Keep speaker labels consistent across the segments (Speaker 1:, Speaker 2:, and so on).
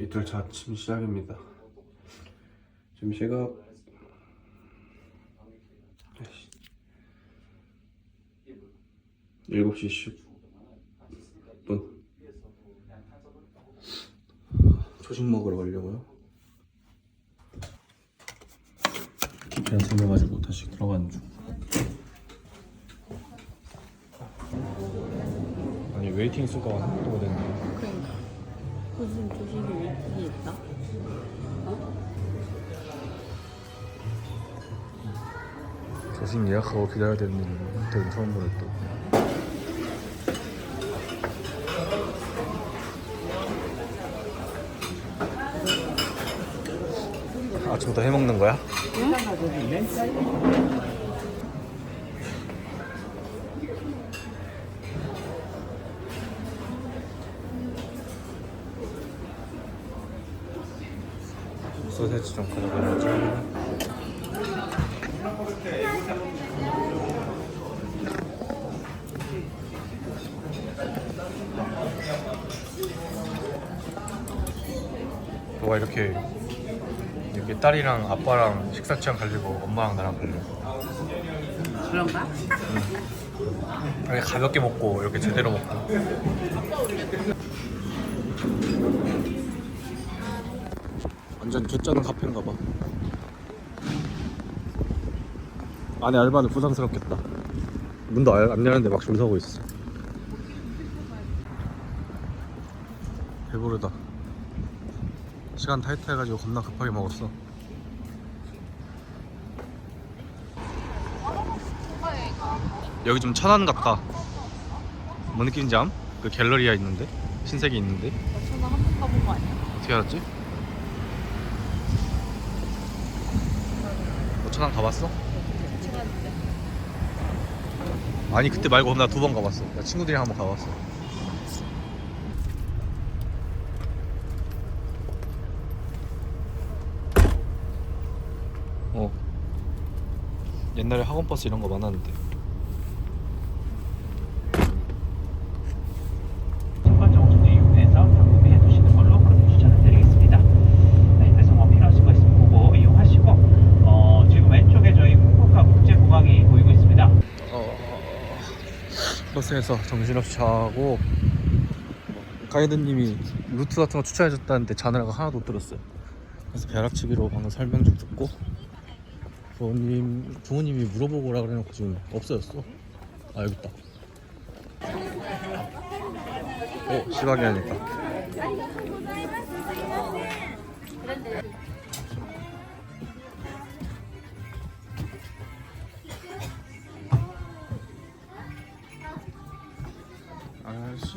Speaker 1: 이틀차 아침 시작입니다. 지금 시각 7시 10분 조식 먹으러 가려고요. 그냥 생겨가지고 다시 들어가는 중. 아니 웨이팅 수가 됐네.
Speaker 2: 그러니까 무슨 조식이 왜 있다?
Speaker 1: 조식 예약하고 기다려야 되는 일은 처음 보네 또. 아침부터 해먹는 거야? 소세지 좀 가져가야지. 너가 이렇게 이렇게 딸이랑 아빠랑 식사 취향 갈리고 엄마랑 나랑 갈려.
Speaker 2: 그런가?
Speaker 1: 이렇게 가볍게 먹고 이렇게 제대로 먹고. 완전 개쩌는 카페인가 봐. 안에 알바는 부담스럽겠다. 문도 알- 안 열었는데 막 줄 서고 있어. 배부르다. 시간 타이트해가지고 겁나 급하게 먹었어. 여기 좀 천안 같다. 뭔 느낌인지 암? 그 갤러리아 있는데? 신세계 있는데?
Speaker 2: 전화 한번 가본 거 아니야?
Speaker 1: 어떻게 알았지? 천안 가봤어? 아니 그때 말고 나 두 번 가봤어. 나 친구들이랑 한 번 가봤어. 어. 옛날에 학원 버스 이런 거 많았는데.
Speaker 3: 신발 정수도 이용해서 당구해 두시는 걸로 그렇게 추천을 드리겠습니다. 네, 그래서 뭐 필요하신 거 있으면 보고 이용하시고 어, 지금 왼쪽에 저희 후쿠오카 국제공항이 보이고 있습니다.
Speaker 1: 어, 버스에서 정신없이 자고 가이드님이 루트 같은 거 추천해줬다는데 자느라고 하나도 못 들었어요. 그래서 벼락치기로 방금 설명 좀 듣고 부모님 부모님이 물어보고 오라 그래놓고 지금 없어졌어. 아 여기 있다. 어 시방이 하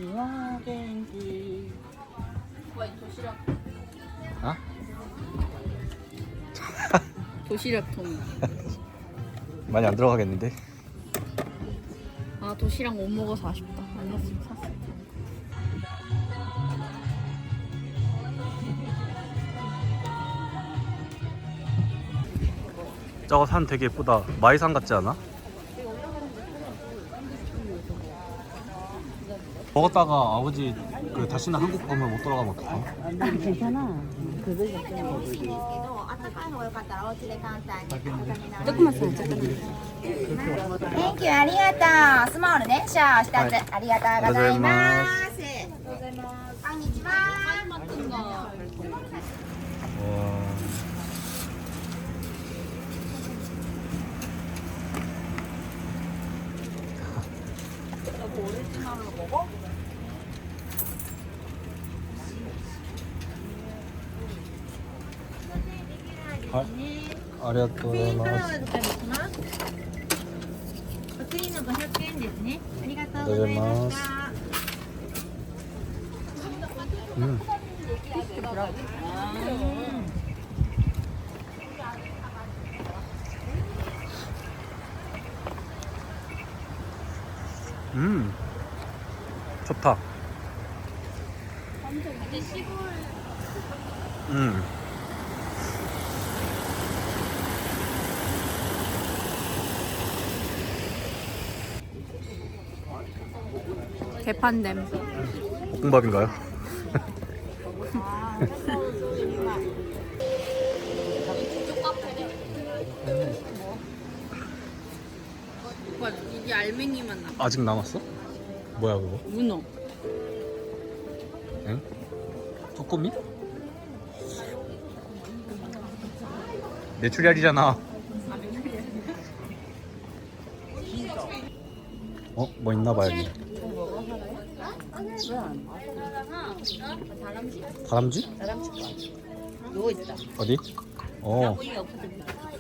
Speaker 1: 니까. 아시와 겐기.
Speaker 2: 와, 이 도시락
Speaker 1: 아?
Speaker 2: 도시락통
Speaker 1: 많이 안 들어가겠는데?
Speaker 2: 아 도시락 못 먹어서 아쉽다 안 샀으면 샀을 텐데
Speaker 1: 저거 산 되게 예쁘다. 마이산 같지 않아? 먹었다가 아버지 그 다시는 한국 가면 못 돌아가면 어떡해?
Speaker 4: 괜찮아. 그거
Speaker 5: 美味しいんですけど、あったかいのがよかったらお家で簡単に温めながら
Speaker 4: 조금만 써, 조금만.
Speaker 5: Thank you ありがとうスモールねシャワー2つ、ありがとうございます
Speaker 1: 아, 아리가또
Speaker 5: カラー
Speaker 1: 고자이마스.
Speaker 5: はございますお釣りの500円ですねありがとうご
Speaker 1: ござい
Speaker 5: ざいま
Speaker 1: ます
Speaker 5: した。
Speaker 1: 음. 음. 좋다.
Speaker 2: 이제 시골
Speaker 1: 음.
Speaker 2: 개판됨
Speaker 1: 볶음밥인가요?
Speaker 2: 오빠 이게 알맹이만 남.
Speaker 1: 아직 남았어? 뭐야 그거?
Speaker 2: 문어.
Speaker 1: 응? 쭈꾸미? 메추리알이잖아. 어? 뭐 있나 봐 여기. 다람쥐?
Speaker 2: 누워 있다.
Speaker 1: 어디? 어.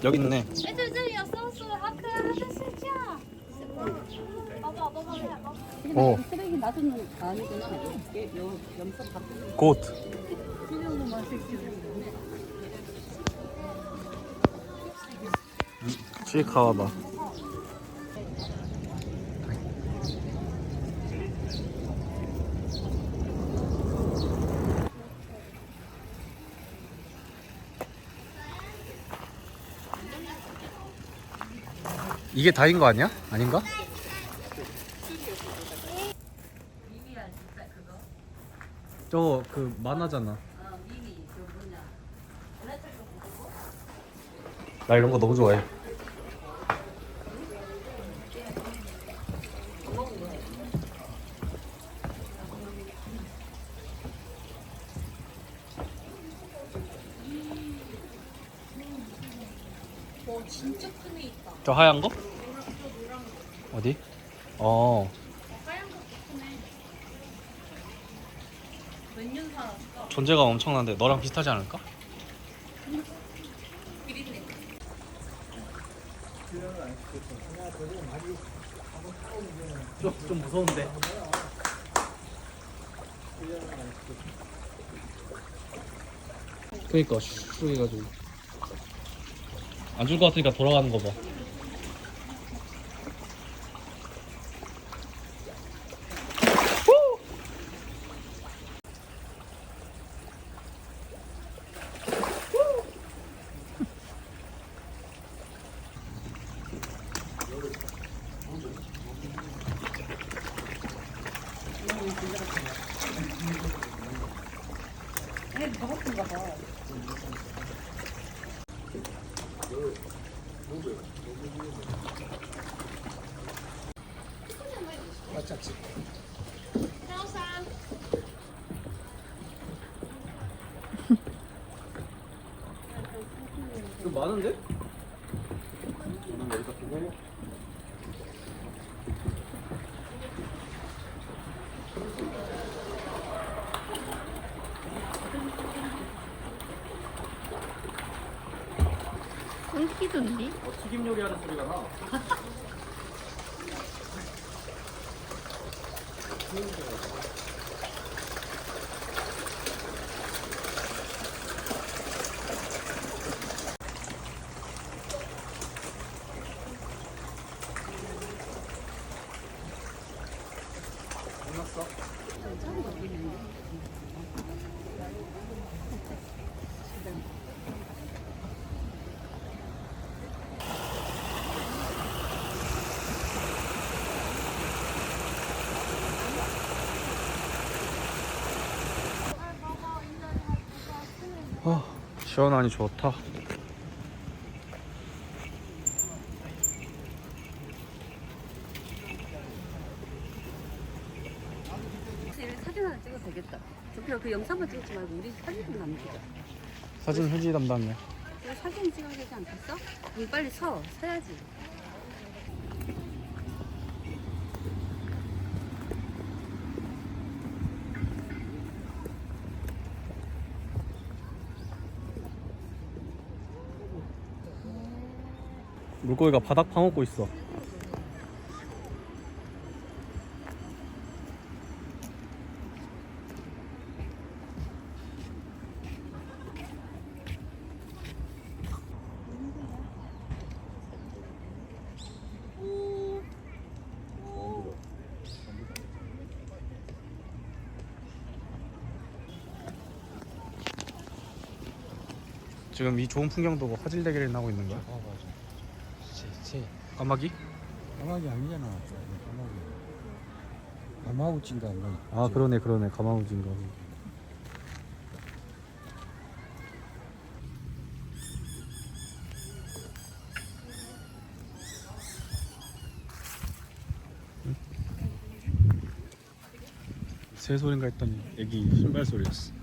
Speaker 1: 여기 있네.
Speaker 4: 哎，对，这里有松鼠，好可爱，它在睡觉。宝宝，宝宝，宝宝。
Speaker 1: 어.
Speaker 2: 쓰레기 놔두는 아니구나. 이게 요 염소 바꾸는
Speaker 1: 곧.
Speaker 2: 필요로만 쓸수
Speaker 1: 치카와바. 이게 다인 거 아니야? 아닌가? 저거 그 만화잖아. 나 이런 거 너무 좋아해. 저 하얀 거? 어디? 어. 존재감 엄청난데 너랑 비슷하지 않을까? 좀, 좀 무서운데. 그니까 슉 해가지고 안 줄 것 같으니까 돌아가는 거 봐. 많은데? 저는 여기다 두고? 어, 튀김 요리하는 소리가 나. 아, 시원하니 좋다.
Speaker 6: 사진 하나 찍어도 되겠다. 저표 그 영상만 찍지 말고 우리 사진 좀 남기자.
Speaker 1: 사진 휴지 담당이야.
Speaker 6: 우리 사진 찍어야 되지 않겠어? 그럼 빨리 서. 서야지.
Speaker 1: 물고기가 바닥 파먹고 있어. 지금 이 좋은 풍경 보고 화질 대결을 하고 있는 거야?
Speaker 7: 어 새.
Speaker 1: 까마귀?
Speaker 7: 까마귀 아니잖아. 까마귀. 까마우치인가 뭐.
Speaker 1: 아 그러네 그러네 가마우진가. 새 소리인가 했더니 애기 신발 소리였어.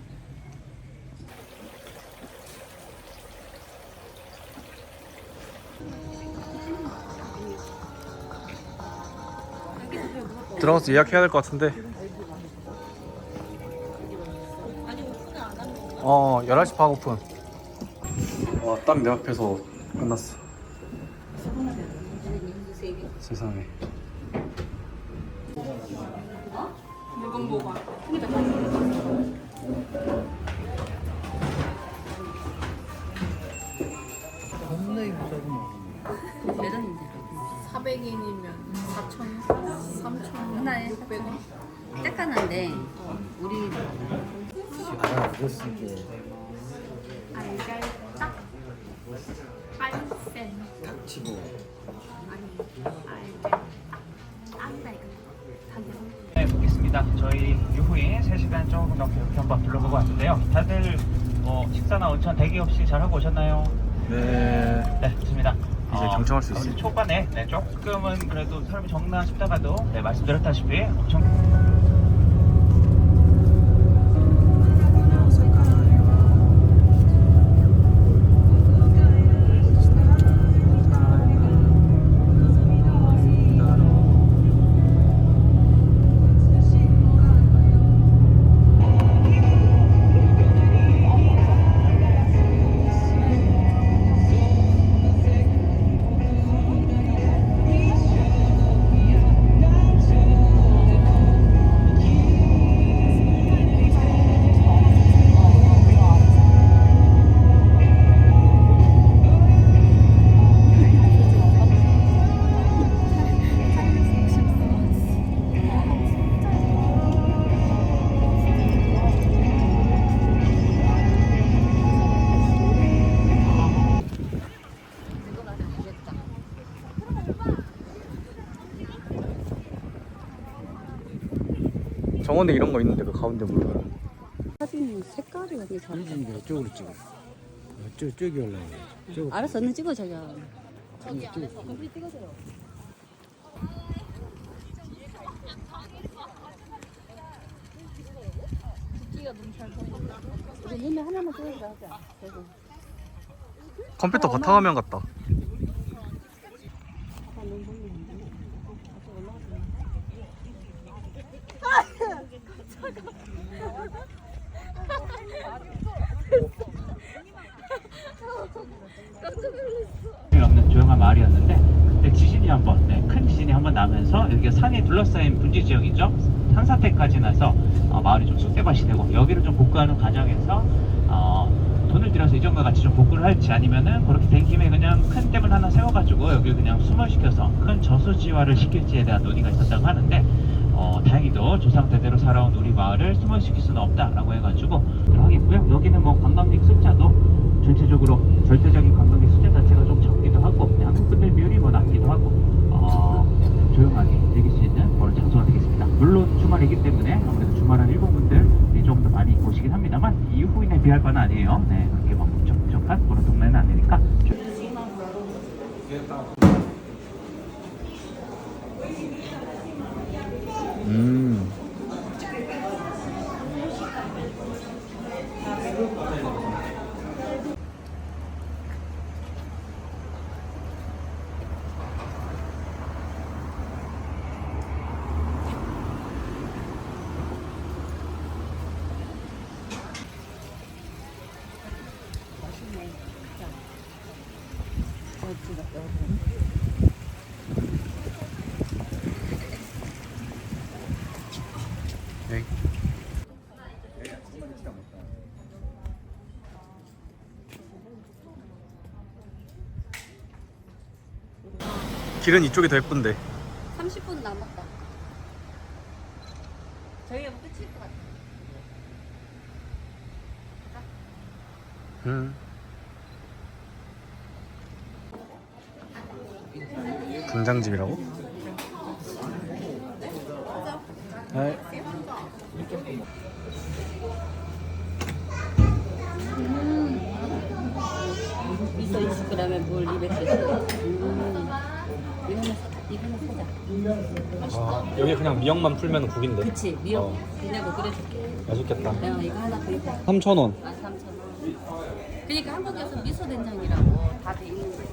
Speaker 1: 들어가서 예약해야 될 것 같은데. 어, 11시 반 오픈. 와, 딱 내 앞에서 끝났어. 세상에.
Speaker 6: 대단인데.
Speaker 7: 아 그렇습니다
Speaker 4: 알갈딱 알센
Speaker 7: 닥치고
Speaker 4: 알갈딱 안다 이거 단대로
Speaker 3: 네, 보겠습니다. 저희 유후인 3시간 조금 넘게 이렇게 한번 둘러보고 왔는데요. 다들 어, 식사나 온천 대기 없이 잘 하고 오셨나요?
Speaker 1: 네.
Speaker 3: 네, 좋습니다.
Speaker 1: 이제 경청할 수.
Speaker 3: 우리 초반에 네, 조금은 그래도 사람이 적나 싶다가도 네, 말씀드렸다시피 엄청
Speaker 1: 정원에 이런 거 있는데 그 가운데 몰라.
Speaker 6: 사진 색깔이 완전 잘.
Speaker 7: 이진데 이쪽으로 찍어 저, 저기 올라가
Speaker 6: 알았어, 언니 찍어 자기야. 우리 하나만 찍어주라 하자. 그래도.
Speaker 1: 컴퓨터 바탕화면 같다.
Speaker 6: 아까 너무 보이는데. 아까 올라갔어.
Speaker 3: 없는 조용한 마을이었는데 그때 지진이 한번 네, 큰 지진이 한번 나면서 여기가 산이 둘러싸인 분지 지역이죠 산사태까지 나서 어, 마을이 좀 쑥대밭이 되고 여기를 좀 복구하는 과정에서 어, 돈을 들여서 이전과 같이 좀 복구를 할지 아니면은 그렇게 된 김에 그냥 큰 댐을 하나 세워가지고 여기를 그냥 숨을시켜서 큰 저수지화를 시킬지에 대한 논의가 있었다고 하는데 어, 다행히도 조상 대대로 살아온 우리 마을을 숨을시킬 수는 없다라고 해가지고 하겠고요. 여기는 뭐 관광객 숫자도 전체적으로 절대적인 관광객 숫자 자체가 좀 적기도 하고 한국 분들 비율이 뭐 낮기도 하고 어, 조용하게 즐길 수 있는 그런 장소가 되겠습니다. 물론 주말이기 때문에 아무래도 주말은 일본 분들이 조금 더 많이 오시긴 합니다만 이후인에 비할 바는 아니에요. 네, 그렇게 막 북적북적한 그런 동네는 아니니까.
Speaker 1: 음. 네. 길은 이쪽이 더 예쁜데.
Speaker 6: 30분 남았다. 저희가 끝일 것 같아.
Speaker 1: 음. 분장집이라고? 네.
Speaker 6: 있어 그다음에 물 200cc. 음. 이거는 이거는 사자.
Speaker 1: 아, 여기 그냥 미역만 풀면 국인데.
Speaker 6: 그치 미역
Speaker 1: 어.
Speaker 6: 그냥 끓여줄게.
Speaker 1: 맛있겠다.
Speaker 6: 야 이거 하나 더 있다.
Speaker 1: 3,000원.
Speaker 6: 13,000원. 그러니까 한국에서 미소 된장이라고 다돼 있는 거거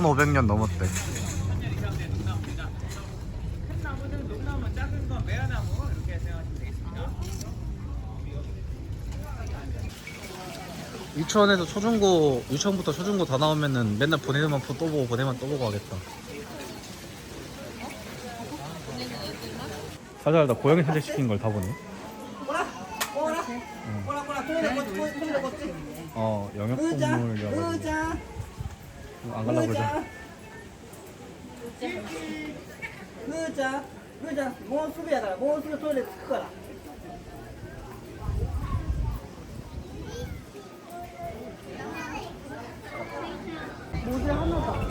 Speaker 1: 1,500년 넘었대. 유치원에서 초중고 유치원부터 초중고 다 나오면은 맨날 보내만 또 보고 보내만 또 보고 하겠다. 사자 나 고양이 사진 시킨 걸 다 보네. 어 영역 동물이라고. 안 가려고 그러자.
Speaker 8: 그자 그자 모습이야 모습 소리 듣거라. 모자 하나다.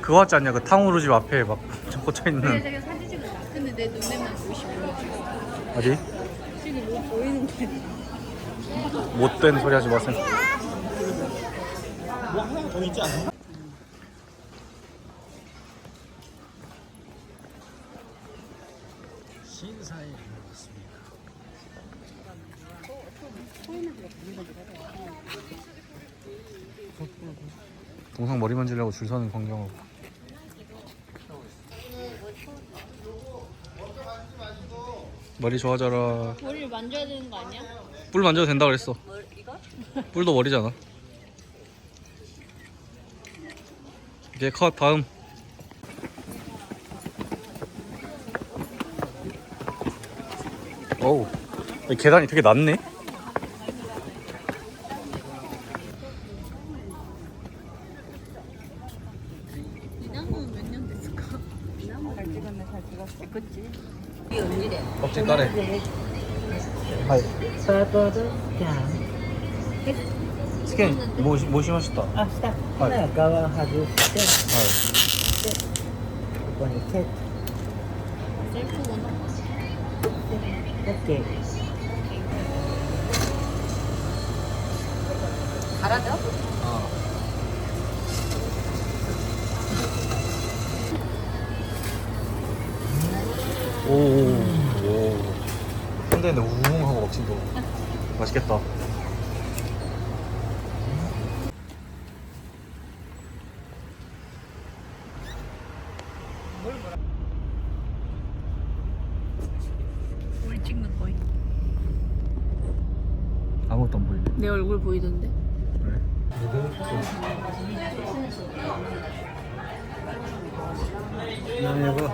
Speaker 1: 그거 같지 않냐? 그 탕후루 집 앞에 막 꽂혀 그래 있는.
Speaker 2: 자기가 네, 사진 찍을라 근데 내 눈에만 50분
Speaker 1: 어디?
Speaker 2: 지금 뭐 보이는 게
Speaker 1: 못된 소리 하지 마세요.
Speaker 7: 신사에 있습니다.
Speaker 1: 동상 머리 만지려고 줄 서는 광경하고. 머리 좋아져라.
Speaker 2: 머리를 만져야 되는 거 아니야?
Speaker 1: 뿔 만져도 된다 그랬어. 뿔도 머리잖아. 이게 컷 다음. 어우, 이 계단이 되게 낮네. 껍질 따래. 하이. 스캔 모시 모시마시다.
Speaker 8: あ下ほな側外して
Speaker 1: 하이.
Speaker 8: ここにセッ
Speaker 2: 셀프구나.
Speaker 8: ト OK
Speaker 6: 갈아줘?
Speaker 1: 오, 오. 현대인데 우웅 하고 먹힌 거. 맛있겠다.
Speaker 2: 내 얼굴 보이던데?
Speaker 1: 그래? 나 이거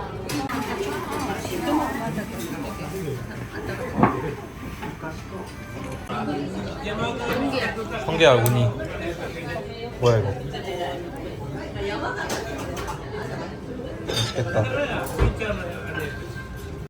Speaker 1: 성게알 우니 뭐야 이거 맛있겠다